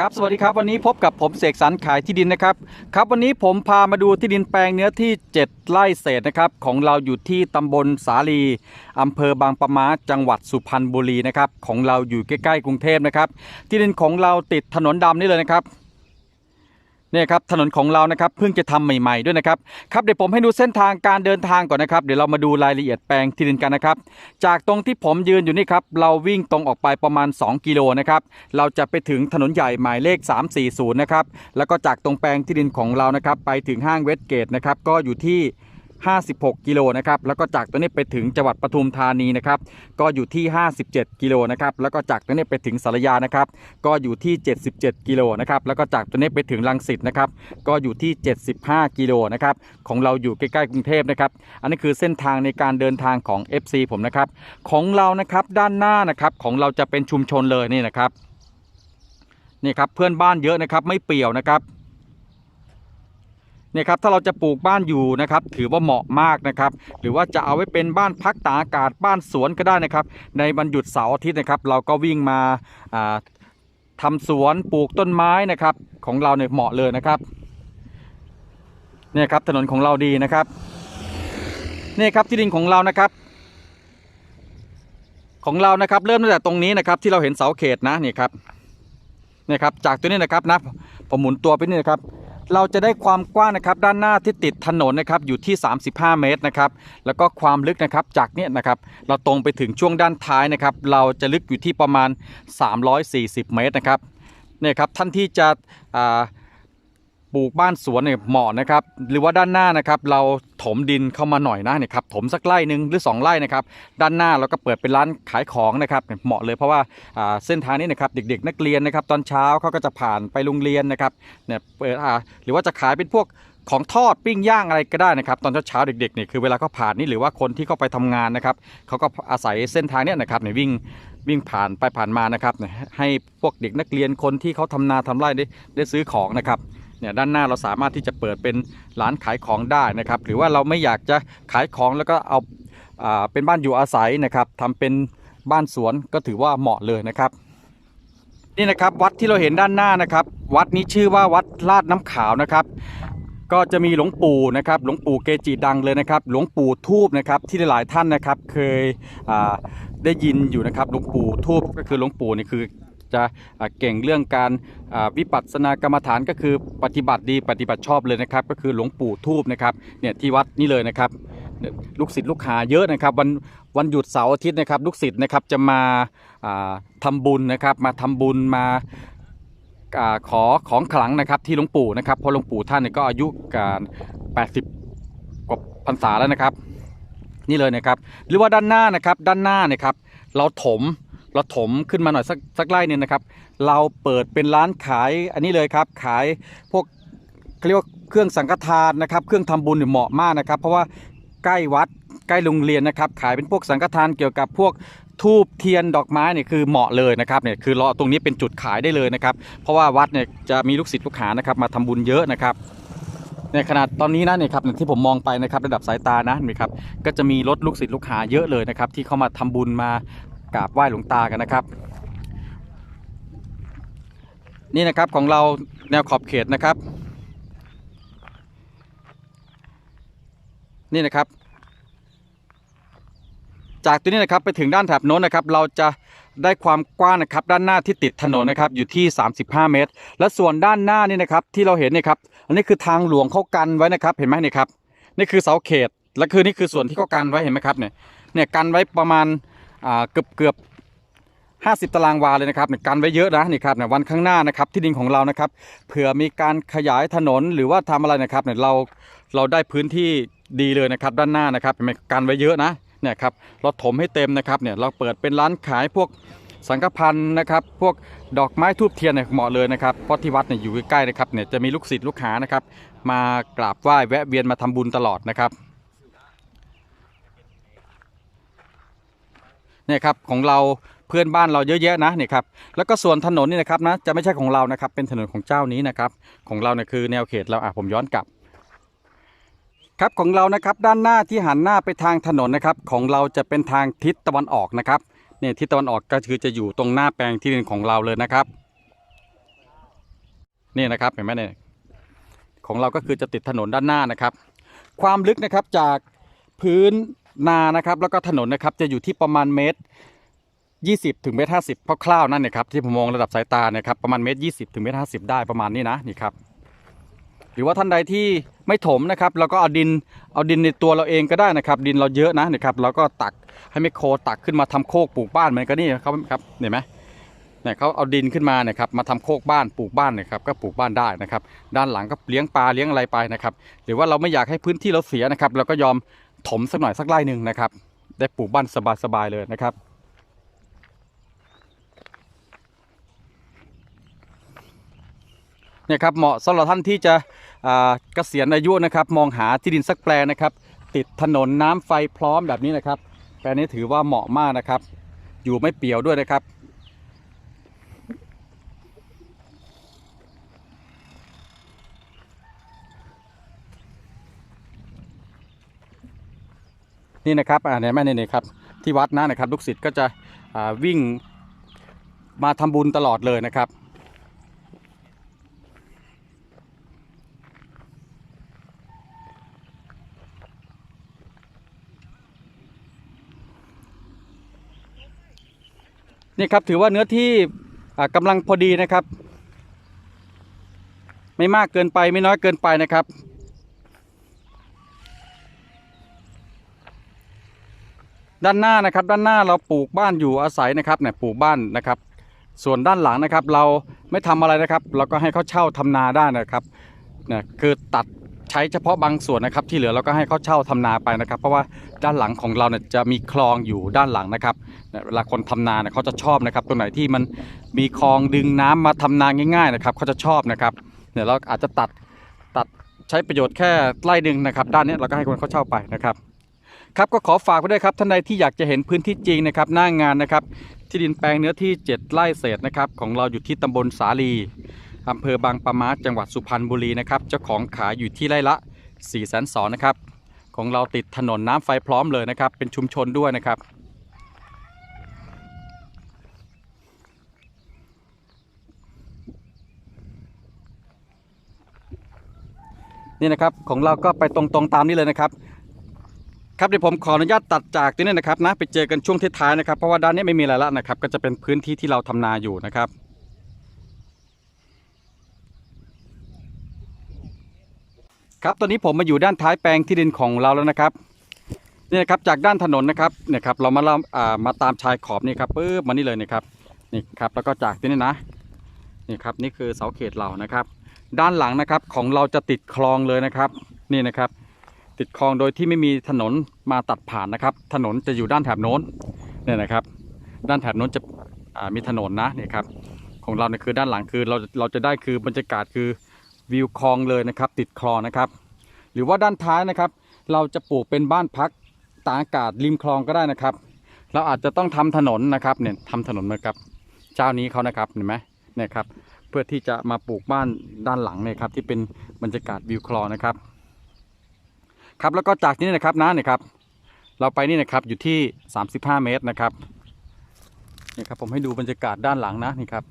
ครับสวัสดีครับวันนี้พบกับผมเสกสรรขายที่ดินนะครับครับวันนี้ผมพามาดูที่ดินแปลงเนื้อที่ 7 ไร่เศษนะครับของเราอยู่ที่ตำบลสาลีอำเภอบางปะมาจังหวัดสุพรรณบุรีนะครับของเราอยู่ใกล้ๆกรุงเทพนะครับที่ดินของเราติดถนนดำนี่เลยนะครับ เนี่ยครับถนนของเรานะครับเพิ่งจะทำใหม่ๆด้วยนะครับครับเดี๋ยวผมให้ดูเส้นทางการเดินทางก่อนนะครับ เดี๋ยวเรามาดูรายละเอียดแปลงที่ดินกันนะครับ จากตรงที่ผมยืนอยู่นี่ครับเราวิ่งตรงออกไปประมาณ 2 กิโลนะครับเราจะไปถึงถนนใหญ่หมายเลข 340 นะครับแล้วก็จากตรงแปลงที่ดินของเรานะครับไปถึงห้างเวสเกตนะครับก็อยู่ที่ 56 กิโลนะครับแล้วก็จากตรงนี้ไปถึงจังหวัดปทุมธานีนะครับก็อยู่ที่ 57 กิโลนะครับแล้วก็จากตรงนี้ไปถึงสารยานะครับก็อยู่ที่ 77 กิโลนะครับแล้วก็จากตรงนี้ไปถึงลังสิตนะครับก็อยู่ที่ 75 กิโลนะครับของเราอยู่ใกล้ๆกรุงเทพนะครับอันนี้คือเส้นทางในการเดินทางของ FC ผมนะครับของเรานะครับด้านหน้านะครับของเราจะเป็นชุมชนเลยนี่นะครับนี่ครับเพื่อนบ้านเยอะนะครับไม่เปี่ยวนะครับ เนี่ยครับถ้าเราจะปลูกบ้านอยู่นะครับ ถือว่าเหมาะมากนะครับ หรือว่าจะเอาไว้เป็นบ้านพักตากอากาศบ้านสวนก็ได้นะครับ ในวันหยุดเสาร์อาทิตย์นะครับ เราก็วิ่งมาอ่าทำสวนปลูกต้นไม้นะครับ ของเราเนี่ยเหมาะเลยนะครับเนี่ยครับถนนของเราดีนะครับนี่ครับที่ดินของเรานะครับ ของเรานะครับ เริ่มตั้งแต่ตรงนี้นะครับ ที่เราเห็นเสาเขตนะนี่ครับนี่ครับจากตัวนี้นะครับนะผมหมุนตัวไปนี่นะครับ เราจะได้ความกว้างนะครับด้านหน้าที่ติดถนนนะครับอยู่ที่ 35 เมตรนะครับแล้วก็ความลึกนะครับจากเนี้ยนะครับเราตรงไปถึงช่วงด้านท้ายนะครับเราจะลึกอยู่ที่ประมาณ 340 เมตรนะครับเนี่ยครับท่านที่จะอ่า ปลูกบ้านสวนเนี่ยเหมาะนะครับ หรือว่าด้านหน้านะครับ เราถมดินเข้ามาหน่อยนะเนี่ยครับถมสักไร่หนึ่งหรือ 2 ไร่นะครับ ด้านหน้าเราก็เปิดเป็นร้านขายของนะครับ เหมาะเลยเพราะว่าอ่าเส้นทางนี้นะครับเด็ก ๆ นักเรียนนะครับ ตอนเช้าเขาก็จะผ่านไปโรงเรียนนะครับเนี่ยเปิดอ่าหรือว่าจะขายเป็นพวกของทอดปิ้งย่างอะไรก็ได้นะครับ ตอนเช้าๆเด็กๆเนี่ยคือเวลาเขาผ่านนี่หรือว่าคนที่เขาไปทำงานนะครับเขาก็อาศัยเส้นทางเนี้ยนะครับเนี่ยวิ่งวิ่งผ่านไปผ่านมานะครับให้พวกเด็กนักเรียนคนที่เขาทำนาทำไร่ได้ได้ซื้อของนะครับ เนี่ยด้านหน้าเราสามารถที่จะเปิดเป็นร้านขายของได้นะครับ หรือว่าเราไม่อยากจะขายของแล้วก็เอาอ่าเป็นบ้านอยู่อาศัยนะครับทำเป็นบ้านสวนก็ถือว่าเหมาะเลยนะครับนี่นะครับวัดที่เราเห็นด้านหน้านะครับ วัดนี้ชื่อว่าวัดลาดน้ำขาวนะครับ ก็จะมีหลวงปู่นะครับ หลวงปู่เกจิดังเลยนะครับ หลวงปู่ทูบนะครับที่หลายๆท่านนะครับเคยได้ยินอยู่นะครับหลวงปู่ทูบก็คือหลวงปู่นี่คือ จะเก่งเรื่องการวิปัสสนากรรมฐานก็คือปฏิบัติดีปฏิบัติชอบเลยนะครับ ก็คือหลวงปู่ทูบนะครับเนี่ยที่วัดนี่เลยนะครับลูกศิษย์ลูกหาเยอะนะครับวันวันหยุดเสาร์อาทิตย์นะครับ ลูกศิษย์นะครับจะมาอ่าทำบุญนะครับมาทำบุญมาขอของขลังนะครับที่หลวงปู่นะครับเพราะหลวงปู่ท่านเนี่ยก็อายุการ80กว่าพรรษาแล้วนะครับ นี่เลยนะครับ หรือว่าด้านหน้านะครับด้านหน้าเนี่ยครับเราถม เราถมขึ้นมาหน่อยสักสักไร่นึงนะครับ เราเปิดเป็นร้านขายอันนี้เลยครับ ขายพวกเรียกว่าเครื่องสังฆทานนะครับ เครื่องทำบุญเหมาะมากนะครับ เพราะว่าใกล้วัดใกล้โรงเรียนนะครับ ขายเป็นพวกสังฆทานเกี่ยวกับพวกทูบเทียนดอกไม้เนี่ยคือเหมาะเลยนะครับเนี่ยคือเราตรงนี้เป็นจุดขายได้เลยนะครับ เพราะว่าวัดเนี่ยจะมีลูกศิษย์ลูกหานะครับ มาทำบุญเยอะนะครับในขนาดตอนนี้นะเนี่ยครับที่ผมมองไปนะครับระดับสายตานะนี่ครับก็จะมีรถลูกศิษย์ลูกหาเยอะเลยนะครับ ที่เข้ามาทำบุญมา กราบไหว้หลวงตากันนะครับ นี่นะครับของเราแนวขอบเขตนะครับ นี่นะครับ จากตัวนี้นะครับไปถึงด้านแถบโน้นนะครับ เราจะได้ความกว้างนะครับด้านหน้าที่ติดถนนนะครับอยู่ที่ 35 เมตร และส่วนด้านหน้านี่นะครับที่เราเห็นเนี่ยครับอันนี้คือทางหลวงเขากันไว้นะครับเห็นไหมเนี่ยครับนี่คือเสาเขตและคือนี่คือส่วนที่เขากันไว้เห็นไหมครับเนี่ยเนี่ยกันไว้ประมาณ เกือบเกือบ50 ตารางวาเลยนะครับเนี่ยกันไว้เยอะนะนี่ครับเนี่ยวันข้างหน้านะครับที่ดินของเรานะครับเผื่อมีการขยายถนนหรือว่าทำอะไรนะครับเนี่ยเราเราได้พื้นที่ดีเลยนะครับด้านหน้านะครับเห็นกันไว้เยอะนะเนี่ยครับเราถมให้เต็มนะครับเนี่ยเราเปิดเป็นร้านขายพวกสังฆพันธ์นะครับ พวกดอกไม้ทูบเทียนเนี่ยเหมาะเลยนะครับเพราะที่วัดเนี่ยอยู่ใกล้ๆนะครับเนี่ยจะมีลูกศิษย์ลูกหานะครับมากราบไหว้แวะเวียนมาทำบุญตลอดนะครับ เนี่ยครับของเราเพื่อนบ้านเราเยอะแยะนะเนี่ยครับแล้วก็ส่วนถนนนี่นะครับนะจะไม่ใช่ของเรานะครับ เป็นถนนของเจ้านี้นะครับ ของเราเนี่ยคือแนวเขตเราอะผมย้อนกลับ ครับของเรานะครับด้านหน้าที่หันหน้าไปทางถนนนะครับ ของเราจะเป็นทางทิศตะวันออกนะครับเนี่ยทิศตะวันออกก็คือจะอยู่ตรงหน้าแปลงที่ดินของเราเลยนะครับนี่นะครับเห็นไหมเนี่ยของเราก็คือจะติดถนนด้านหน้านะครับ ความลึกนะครับจากพื้น นานะครับแล้วก็ถนนนะครับจะอยู่ที่ประมาณเมตร 20ถึงเมตร50คร่าวๆนั่นนะครับที่ผมมองระดับสายตานะครับประมาณเมตร 20ถึงเมตร50ได้ประมาณนี้นะนี่ครับหรือว่าท่านใดที่ไม่ถมนะครับเราก็เอาดินเอาดินในตัวเราเองก็ได้นะครับ ดินเราเยอะนะนะครับเราก็ตักให้ไมโครตักขึ้นมาทำโคกปลูกบ้านเหมือนกันนี่ครับครับเห็นไหมเนี่ยเขาเอาดินขึ้นมาเนี่ยครับมาทำโคกบ้านปลูกบ้านเนี่ยครับก็ปลูกบ้านได้นะครับ ด้านหลังก็เลี้ยงปลาเลี้ยงอะไรไปนะครับ หรือว่าเราไม่อยากให้พื้นที่เราเสียนะครับเราก็ยอม ถมสักหน่อยสักไร่หนึ่งนะครับ ได้ปลูกบ้านสบายๆเลยนะครับ เนี่ยครับเหมาะสำหรับท่านที่จะเกษียณอายุนะครับ มองหาที่ดินสักแปลงนะครับ ติดถนนน้ำไฟพร้อมแบบนี้นะครับ แปลงนี้ถือว่าเหมาะมากนะครับ อยู่ไม่เปี่ยวด้วยนะครับ นี่นะครับอ่าเนี่ยแม่เนี่นี่ครับที่วัดนะนะครับลูกศิษย์ก็จะวิ่งมาทำบุญตลอดเลยนะครับนี่ครับถือว่าเนื้อที่อ่ากำลังพอดีนะครับ ไม่มากเกินไปไม่น้อยเกินไปนะครับ ด้านหน้านะครับ ด้านหน้าเราปลูกบ้านอยู่อาศัยนะครับเนี่ยปลูกบ้านนะครับ ส่วนด้านหลังนะครับ เราไม่ทำอะไรนะครับ เราก็ให้เขาเช่าทำนาได้นะครับเนี่ยคือตัดใช้เฉพาะบางส่วนนะครับ ที่เหลือเราก็ให้เขาเช่าทำนาไปนะครับ เพราะว่าด้านหลังของเราเนี่ยจะมีคลองอยู่ด้านหลังนะครับเวลาคนทำนาเนี่ยเขาจะชอบนะครับ ตรงไหนที่มันมีคลองดึงน้ำมาทำนาง่ายๆนะครับเขาจะชอบนะครับเนี่ยเราอาจจะตัดตัดใช้ประโยชน์แค่ไร่หนึ่งนะครับ ด้านนี้เราก็ให้คนเขาเช่าไปนะครับ ครับก็ขอฝากไว้ด้วยครับท่านใดที่อยากจะเห็นพื้นที่จริงนะครับหน้างานนะครับ ที่ดินแปลงเนื้อที่ 7 ไร่เศษนะครับของเราอยู่ที่ตำบลสาลีอำเภอบางปะมาจังหวัดสุพรรณบุรีนะครับเจ้าของขายอยู่ที่ไร่ละ4ี่แสนสองนะครับของเราติดถนนน้ำไฟพร้อมเลยนะครับ เป็นชุมชนด้วยนะครับนี่นะครับของเราก็ไปตรงๆตามนี้เลยนะครับ ครับเดี๋ยวผมขออนุญาตตัดจากที่นี่นะครับนะไปเจอกันช่วงท้ายๆนะครับเพราะว่าด้านนี้ไม่มีอะไรแล้วนะครับ ก็จะเป็นพื้นที่ที่เราทำนาอยู่นะครับครับตอนนี้ผมมาอยู่ด้านท้ายแปลงที่ดินของเราแล้วนะครับนี่นะครับจากด้านถนนนะครับเนี่ยครับเรามาเราอ่ามาตามชายขอบนี่ครับปึ๊บมานี่เลยนะครับนี่ครับแล้วก็จากที่นี่นะนี่ครับนี่คือเสาเขตเรานะครับ ด้านหลังนะครับของเราจะติดคลองเลยนะครับ นี่นะครับ ติดคลองโดยที่ไม่มีถนนมาตัดผ่านนะครับ ถนนจะอยู่ด้านแถบโน้นเนี่ยนะครับ ด้านแถบโน้นจะมีถนนนะเนี่ยครับของเราเนี่ยคือด้านหลังคือเราเราจะได้คือบรรยากาศคือวิวคลองเลยนะครับ ติดคลองนะครับ หรือว่าด้านท้ายนะครับ เราจะปลูกเป็นบ้านพักตากอากาศริมคลองก็ได้นะครับ เราอาจจะต้องทำถนนนะครับเนี่ยทำถนนเหมือนกับเจ้านี้เขานะครับเห็นไหมเนี่ยครับเพื่อที่จะมาปลูกบ้านด้านหลังเนี่ยครับที่เป็นบรรยากาศวิวคลองนะครับ ครับแล้วก็จากนี้นะครับนะเนี่ยครับ เราไปนี่นะครับอยู่ที่ 35 เมตรนะครับนี่ครับผมให้ดูบรรยากาศด้านหลังนะนี่ครับ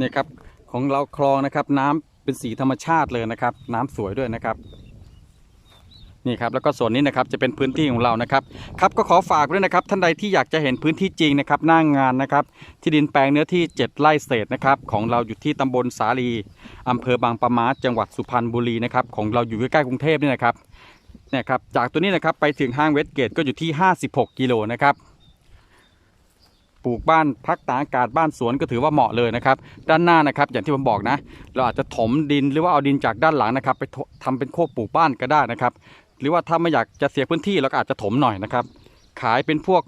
นี่ครับของเราคลองนะครับ น้ำเป็นสีธรรมชาติเลยนะครับ น้ำสวยด้วยนะครับ นี่ครับแล้วก็ส่วนนี้นะครับจะเป็นพื้นที่ของเรานะครับครับก็ขอฝากด้วยนะครับท่านใดที่อยากจะเห็นพื้นที่จริงนะครับหน้างงานนะครับ ที่ดินแปลงเนื้อที่ 7 ไร่เศษนะครับของเราอยู่ที่ตำบลสาลีอำเภอบางปะมาจังหวัดสุพรรณบุรีนะครับของเราอยู่ใกล้ๆกรุงเทพนี่นะครับเนี่ยครับจากตัวนี้นะครับไปถึงห้างเวสเกตก็อยู่ที่ 56 กิโลนะครับปลูกบ้านพักตากอากาศบ้านสวนก็ถือว่าเหมาะเลยนะครับ ด้านหน้านะครับ อย่างที่ผมบอกนะ เราอาจจะถมดินหรือว่าเอาดินจากด้านหลังนะครับ ไปทำเป็นโคกปลูกบ้านก็ได้นะครับ หรือว่าถ้าไม่อยากจะเสียพื้นที่เราก็อาจจะถมหน่อยนะครับ ขายเป็นพวก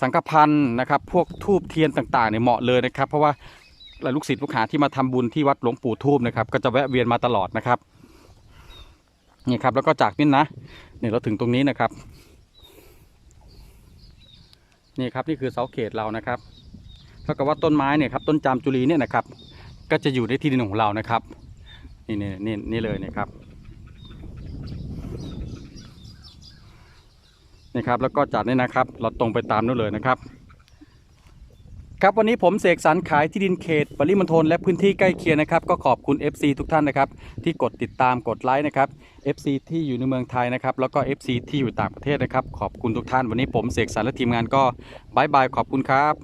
สังฆพันธ์นะครับพวกทูบเทียนต่างๆเนี่ยเหมาะเลยนะครับ เพราะว่าลูกศิษย์ลูกหาที่มาทำบุญที่วัดหลวงปู่ทูบนะครับ ก็จะแวะเวียนมาตลอดนะครับนี่ครับแล้วก็จากนี้นะเนี่ยเราถึงตรงนี้นะครับ นี่ครับนี่คือเสาเขตเรานะครับเท่ากับว่าต้นไม้เนี่ยครับต้นจามจุลีเนี่ยนะครับ ก็จะอยู่ในที่ดินของเรานะครับ นี่นี่นี่นี่เลยนะครับ นี่ครับแล้วก็จากนี้นะครับ เราตรงไปตามนู้นเลยนะครับ ครับวันนี้ผมเสกสรรขายที่ดินเขตปริมณฑลและพื้นที่ใกล้เคียงนะครับ ก็ขอบคุณ FC ทุกท่านนะครับ ที่กดติดตามกดไลค์นะครับ FC ที่อยู่ในเมืองไทยนะครับ แล้วก็ FC ที่อยู่ต่างประเทศนะครับ ขอบคุณทุกท่านวันนี้ผมเสกสรรและทีมงานก็บายบายขอบคุณครับ